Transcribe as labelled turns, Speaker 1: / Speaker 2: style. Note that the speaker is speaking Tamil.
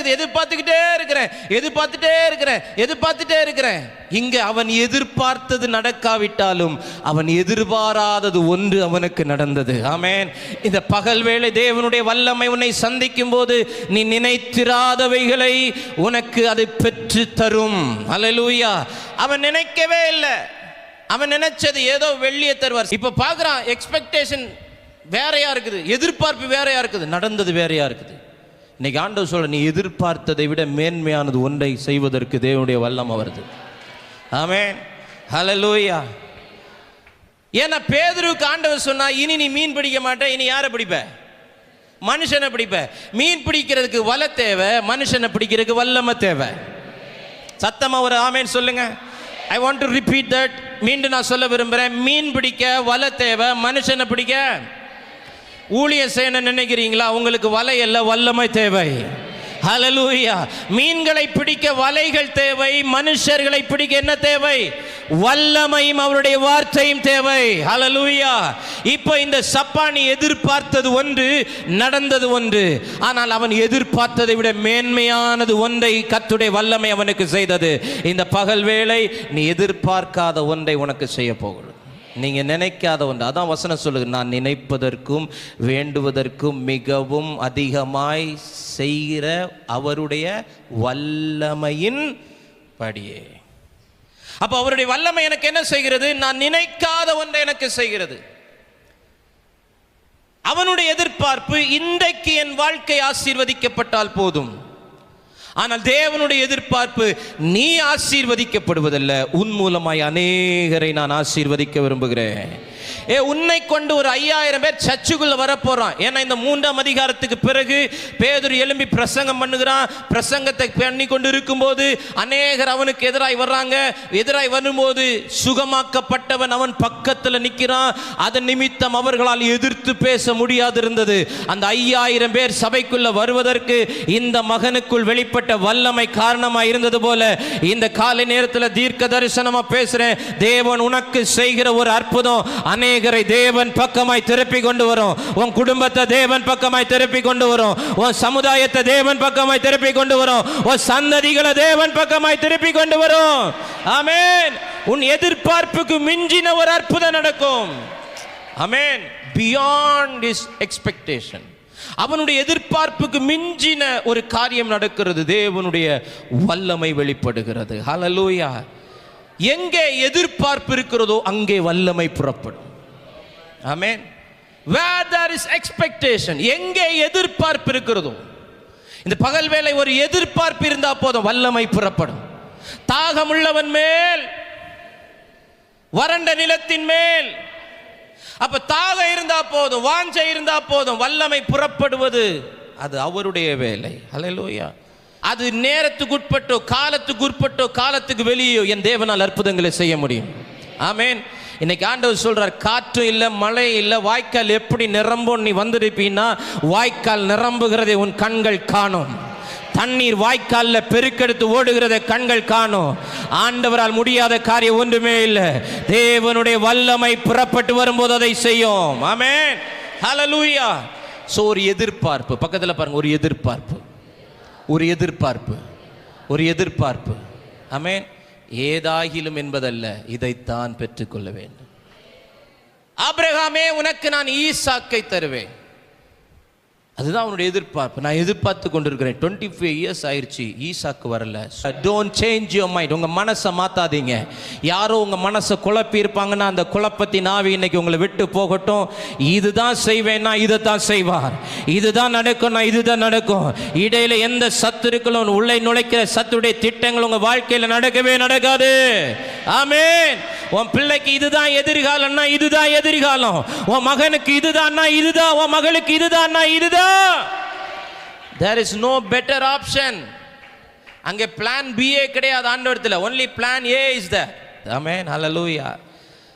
Speaker 1: இருக்குது. எதிர்பார்த்துக்கிட்டே இருக்கிறேன். எதிர்பார்த்துட்டே இருக்கிறேன். எதிர்பார்த்துட்டே இருக்கிறேன். இங்க அவன் எதிர்பார்த்தது நடக்காவிட்டாலும் அவன் எதிர்பாராதது ஒன்று அவனுக்கு நடந்தது. ஆமேன். இந்த பகல் வேளை தேவனுடைய வல்லமை உன்னை சந்திக்கும் போது நீ நினைத்திராதவைகளை உனக்கு அதை பெற்று தரும். அலலூயா அவன் நினைக்கவே இல்லை. அவன் நினைச்சது ஏதோ வெள்ளியை தருவார். இப்ப பார்க்கறான் எக்ஸ்பெக்டேஷன் வேறையா இருக்குது. எதிர்பார்ப்பு வேறையா இருக்குது. நடந்தது வேறையா இருக்குது. இன்னைக்கு ஆண்டவர் சொல்ல நீ எதிர்பார்த்ததை விட மேன்மையானது ஒன்றை செய்வதற்கு தேவனுடைய வல்லம் வருது ஆமே ஹலலூயா ஏன்னா பேதருக்கு ஆண்டவர் சொன்னா இனி நீ மீன் பிடிக்க மாட்டேன் இனி யாரை பிடிப்ப? மனுஷனை பிடிப்ப. மீன் பிடிக்கிறதுக்கு வலை தேவை மனுஷனை பிடிக்கிறதுக்கு வல்லமை தேவை. சத்தமாக ஒரு ஆமேன்னு சொல்லுங்க. I want to repeat that மீண்டும் நான் சொல்ல விரும்புகிறேன் மீன் பிடிக்க வலை தேவை மனுஷனை பிடிக்க ஊழிய செய்யணும் நினைக்கிறீங்களா? உங்களுக்கு வலை அல்ல வல்லமை தேவை. ஹலலூயா மீன்களை பிடிக்க வலைகள் தேவை மனுஷர்களை பிடிக்க என்ன தேவை? வல்லமையும் அவருடைய வார்த்தையும் தேவை. ஹலலூயா இப்போ இந்த சப்பானி எதிர்பார்த்தது ஒன்று நடந்தது ஒன்று. ஆனால் அவன் எதிர்பார்த்ததை விட மேன்மையானது ஒன்றை கத்துடைய வல்லமை அவனுக்கு செய்தது. இந்த பகல் வேளை நீ எதிர்பார்க்காத ஒன்றை உனக்கு செய்ய போகணும் நீங்க நினைக்காத ஒன்று. அதான் வசனம் சொல்லுது. நான் நினைப்பதற்கும் வேண்டுவதற்கும் மிகவும் அதிகமாய் செய்கிற அவருடைய வல்லமையின் படியே. அப்ப அவருடைய வல்லமை எனக்கு என்ன செய்கிறது? நான் நினைக்காத ஒன்றை எனக்கு செய்கிறது. அவனுடைய எதிர்பார்ப்பு இன்றைக்கு என் வாழ்க்கை ஆசீர்வதிக்கப்பட்டால் போதும். ஆனால் தேவனுடைய எதிர்பார்ப்பு நீ ஆசீர்வதிக்கப்படுவதல்ல உன் மூலமாய் அநேகரை நான் ஆசீர்வதிக்க விரும்புகிறேன். ஏ உன்னை கொண்டு ஒரு ஐயாயிரம் பேர் சர்ச்சுக்குள்ள வரப்போறான். ஏன்னா இந்த மூன்றாம் அதிகாரத்துக்கு பிறகு பேதுரு எழும்பி பிரசங்கம் பண்ணுகிறான். பிரசங்கத்தை பண்ணி கொண்டு இருக்கும்போது அநேகர் அவனுக்கு எதிராய் வர்றாங்க. எதிராய் வரும்போது சுகமாக்கப்பட்டவன் அவன் பக்கத்தில் நிற்கிறான் அதன் நிமித்தம் அவர்களால் எதிர்த்து பேச முடியாது இருந்தது அந்த ஐயாயிரம் பேர் சபைக்குள்ள வருவதற்கு இந்த மகனுக்குள் வெளிப்பட்ட வல்லமை காரணமாக இருந்தது போல இந்த காலை நேரத்தில் தீர்க்க தரிசனமா பேசுறேன். தேவன் உனக்கு செய்கிற ஒரு அற்புதம் அநேகரை தேவன் பக்கமாய் திருப்பி கொண்டு வரும். உன் குடும்பத்தை தேவன் பக்கமாய் திருப்பி கொண்டு வரும். உன் சமுதாயத்தை தேவன் பக்கமாய் திருப்பி கொண்டு வரும். உன் சந்ததிகளை தேவன் பக்கமாய் திருப்பி கொண்டு வரும். ஆமென். உன் எதிர்பார்ப்புக்கு மிஞ்சின ஒரு அற்புதம் நடக்கும். ஆமென். பியாண்ட் இஸ் எக்ஸ்பெக்டேஷன் அவனுடைய எதிர்பார்ப்புக்கு மிஞ்சின ஒரு காரியம் நடக்கிறது. தேவனுடைய வல்லமை வெளிப்படுகிறது. ஹலலூயா எங்கே எதிர்பார்ப்பு இருக்கிறதோ அங்கே வல்லமை புறப்படும். Amen where there is expectation எங்கே எதிர்பார்ப்பு இருக்கிறதோ இந்த பகல் வேலை ஒரு எதிர்பார்ப்பு இருந்தா போதும் வல்லமை புறப்படும். தாகமுள்ளவன் மேல் வறண்ட நிலத்தின் மேல் அப்ப தாக இருந்தா போதும் வாஞ்சை இருந்தா போதும் வல்லமை புறப்படுவது அது அவருடைய வேலை. அலையலோயா அது நேரத்துக்கு உட்பட்டோ காலத்துக்கு உட்பட்டோ காலத்துக்கு வெளியோ என் தேவனால் அற்புதங்களை செய்ய முடியும். ஆமேன் இன்னைக்கு ஆண்டவர் சொல்றார் காற்று இல்லை மழை இல்லை வாய்க்கால் எப்படி நிரம்பும் நீ வந்திருப்பீன்னா வாய்க்கால் நிரம்புகிறதை உன் கண்கள் காணும். தண்ணீர் வாய்க்கால்ல பெருக்கெடுத்து ஓடுகிறத கண்கள் காணும். ஆண்டவரால் முடியாத காரியம் ஒன்றுமே இல்லை. தேவனுடைய வல்லமை புறப்பட்டு வரும்போது அதை செய்யும். ஆமே ஹலலூயா ஸோ ஒரு எதிர்பார்ப்பு. பக்கத்தில் பாருங்க ஒரு எதிர்பார்ப்பு. ஒரு எதிர்பார்ப்பு. ஒரு எதிர்பார்ப்பு. ஆமென் ஏதாகிலும் என்பதல்ல இதைத்தான் பெற்றுக்கொள்ள வேண்டும். ஆபிரகாமே உனக்கு நான் ஈசாக்கை தருவேன். அதுதான் அவனுடைய எதிர்பார்ப்பு. நான் எதிர்பார்த்து கொண்டிருக்கிறேன். டுவெண்ட்டி ஃபைவ் இயர்ஸ் ஆயிடுச்சு ஈசாக்கு வரல. டோன்ட் சேஞ்ச் யோர் மைண்ட் உங்கள் மனசை மாற்றாதீங்க யாரோ உங்கள் மனசை குழப்பி இருப்பாங்கன்னா அந்த குழப்பத்தின் ஆவி இன்னைக்கு உங்களை விட்டு போகட்டும். இதுதான் செய்வேன்னா இதை தான் செய்வார். இதுதான் நடக்கும்னா இதுதான் நடக்கும். இடையில எந்த சத்துருக்களும் உள்ளே நுழைக்கிற சத்துடைய திட்டங்கள் உங்கள் வாழ்க்கையில் நடக்கவே நடக்காது. ஆமேன் உன் பிள்ளைக்கு இதுதான் எதிர்காலம்னா இதுதான் எதிர்காலம். உன் மகனுக்கு இதுதான்னா இதுதான். உன் மகளுக்கு இதுதான்னா இதுதான். There is no better option அங்கே பிளான் பிஏ கிடையாது. ஆண்டவரத்தில் only plan A is the நல்ல லூயா